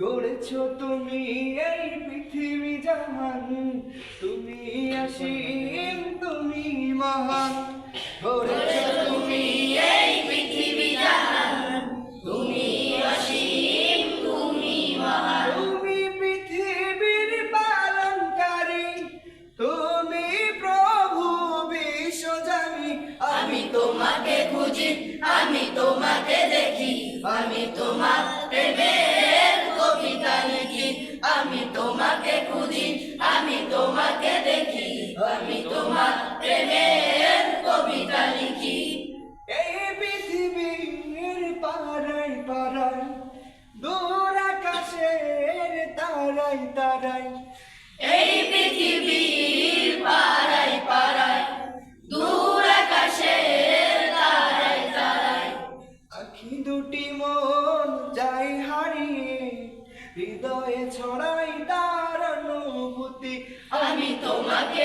গড়েছ তুমি এই পৃথিবী জাহান। তুমি আসীন তুমি মহান। গড়েছ তুমি এই পৃথিবী জাহান। তুমি অসীম, তুমি মহান। তুমি পৃথিবীর পালনকারী। তুমি প্রভু বিশ্বজানি আমি তোমাকে খুঁজি, আমি তোমাকে দেখি। আমি তোমার পাড়াই দূর আকাশের তারাই তারাই। এই পৃথিবীর পাড়ায় পাড়ায় দূর আকাশের তারায় তারায় আখি দুটি মন যাই হারিয়ে হৃদয়ে ছড়াই তার অনুভূতি। আমি তোমাকে